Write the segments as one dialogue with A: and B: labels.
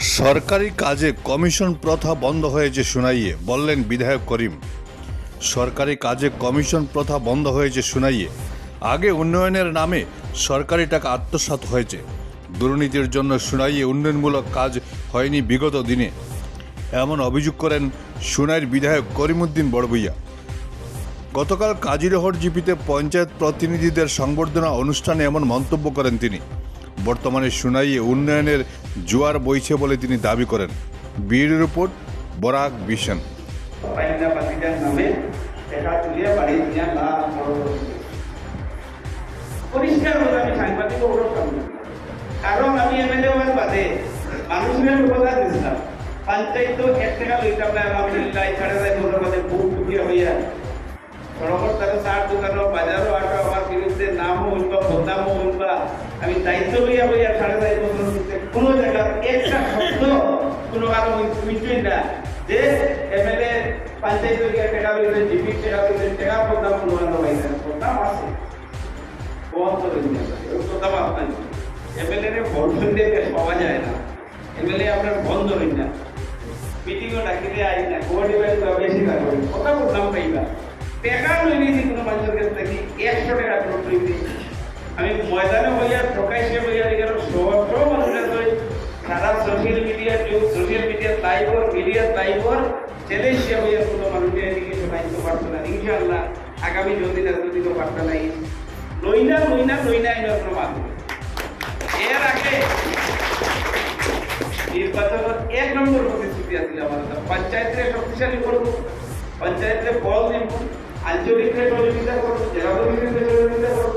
A: সরকারি কাজে কমিশন প্রথা বন্ধ হয়েছে শুনাইয়ে, বললেন বিধায়ক করিম। সরকারি কাজে কমিশন প্রথা বন্ধ হয়েছে শুনাইয়ে, আগে উন্নয়নের নামে সরকারি টাকা আত্মসাৎ হয়েছে। দুর্নীতির জন্য শুনাইয়ে উন্নয়নমূলক কাজ হয়নি বিগত দিনে। এমন অভিযোগ করেন সুনাইয়ের বিধায়ক করিমউদ্দিন বড়বইয়া গতকাল কাজিরহর জিপিতে পঞ্চায়েত প্রতিনিধিদের সংবর্ধনা অনুষ্ঠানে এমন মন্তব্য করেন তিনি। বর্তমানে সুনাইয়ে উন্নয়নের জোয়ার বইছে বলে তিনি দাবি করেন। বিয়ের রিপোর্ট বরাক বিশন
B: বাড়ি বড় বড় পঞ্চায়েত এক টাকা লইতাম না আলহামদুলিল্লাহ ছাড়া যায় তোর বাদে বুক টুকিয়া হইয়া সড়কর তার চার দোকানও বাজারও আটো আমার বিরুদ্ধে নামও হইবা বদনামও হইবা আমি দায়িত্ব লইয়া হইয়া সাড়ে চার বছর কোনো জায়গার একটা শব্দ কোনো কারও মিটুই না। যে এমএলএ পঞ্চায়েত লইয়া টাকা লইলে জিপি টাকা লইলে টাকা বদনাম কোনো হইছে বদনাম আছে। বন্ধ হইছে বদনাম আপনার এমএলএ রে দিতে পাওয়া যায় না। এমএলএ আপনার বন্ধ হই না। মিটিংও ডাকিলে আই না। কোয়ার্ডি বাড়ি বেশি না করি। কথা বললাম পাইবা টাকা লইনি যে কোনো মানুষের কাছ থেকে একশো টাকা নোট লইতে আমি ময়দানে হইয়া প্রকাশ্যে হইয়া গেল সহস্র মানুষের তো সারা social media news social media লাইভর media লাইভর চ্যালেঞ্জিয়া হইয়া কোনো মানুষের এদিকে শোনাইতে পারতো না ইনশাআল্লাহ, আগামী যদি না যদি তো পারতো না লইনা লইনা লইনা এনে প্রমাণ এর আগে নির্বাচনত এক নম্বর প্রতিশ্রুতি আছিল আমার হাতে। পঞ্চায়েতে শক্তিশালী করব পঞ্চায়েতে বল দিব আঞ্চলিকে সহযোগিতা করব জেলা সহযোগিতা করব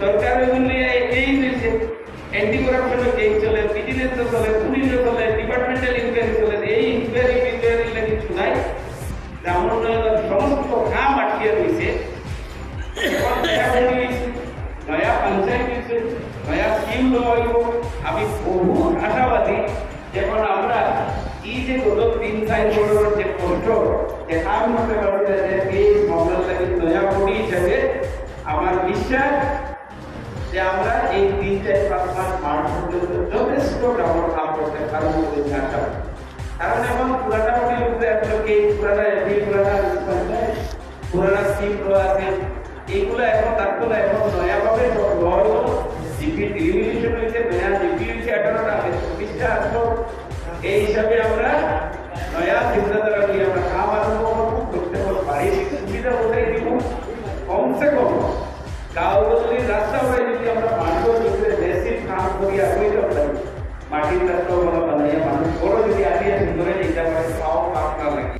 B: সরকার কেস চলে বিজিনেস চলে পুলিশও চলে ডিপার্টমেন্টাল ইনকোয়ারি চলে, এই ইনকোয়ারি ফিনকোয়ারি লাগে কিছু নাই। গ্রাম উন্নয়নের সমস্ত কাম আটকে রয়েছে দেখা নয়া পঞ্চায়েত হয়েছে, নয়া স্কিম দেওয়া আমি বহু আশাবাদী আমরা এই যে গত তিন চার বছরের যে কষ্ট কাম করতে এই মামলার লাগে নয়া আমার বিশ্বাস যে আমরা এই তিন চার পাঁচ যথেষ্ট গ্রামের কাম করতে পারব আমি কারণ এখন মনে হচ্ছে আসলে কি? পুরাটা এমপি পুরাটা পুরাটা স্কিম আছে। এইগুলো এখন থাকতো না এখন নয়াভাবে হলো জিপি টেলিভিশন হয়েছে নয়া জিপি হয়েছে আঠারোটা আছে। চব্বিশটা আসলো এই করি আসলে সব নাই মাটির রাস্তা বলা মানুষ বড় যদি আসিয়া সুন্দরে চিন্তা করে খাওয়া পাক না লাগে।